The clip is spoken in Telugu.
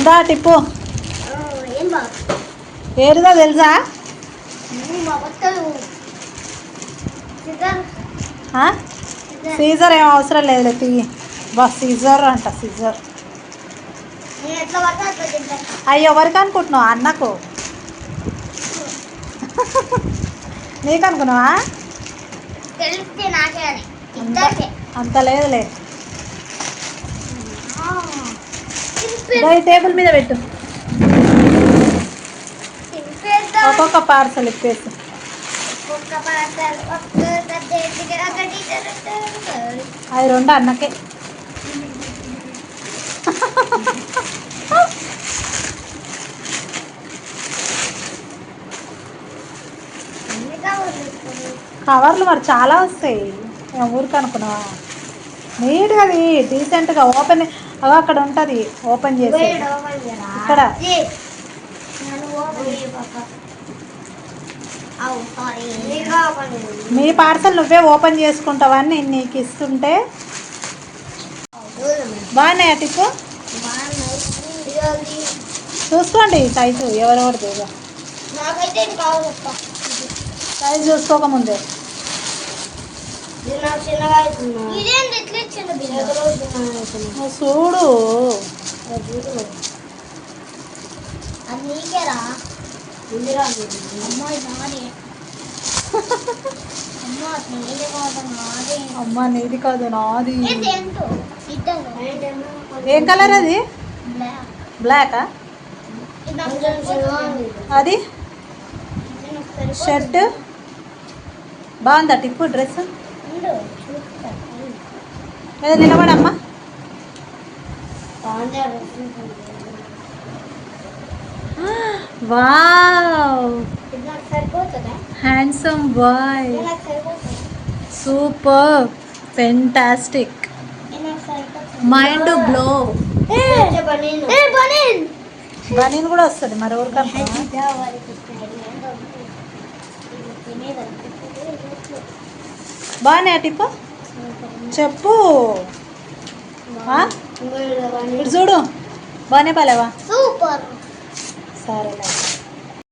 ఇందా టిప్పు. ఏం ఏరుదో తెలుసా? సీజర్ ఏం అవసరం లేదులే తీయి బా సీజర్ అంట సీజర్. అవి ఎవరికి అనుకుంటున్నావు? అన్నకు. నీకు అనుకున్నావా? అంత లేదులే. టేబుల్ మీద పెట్టు. ఒక్కొక్క పార్సల్ ఇప్పేసి. అవి రెండు అన్నకే. కవర్లు మరి చాలా వస్తాయి. ఊరికి అనుకున్నావా నీట్గా అది డీసెంట్గా ఓపెన్ అక్కడ ఉంటుంది ఓపెన్ చేసి? ఇక్కడ. మీ పార్సల్ నువ్వే ఓపెన్ చేసుకుంటావని నేను నీకు ఇస్తుంటే. బాగున్నాయా టిప్పు. చూసుకోండి సైజు ఎవరెవరిది చెప్తా సైజు చూసుకోకముందే. చూడు. అమ్మ నీది కాదు నాది. ఏం కలర్ అది? బ్లాకా. అది. షర్ట్? బాగుందా టిప్పు డ్రెస్ ఏదో నిలబడమ్మా. Handsome boy super fantastic mind blow బనీన్. కూడా వస్తుంది మరి బాగున్నాయా టిప్పు? చెప్పు? ఇటు చూడు. బాగానే పాలేవా? సూపర్. సరేలే.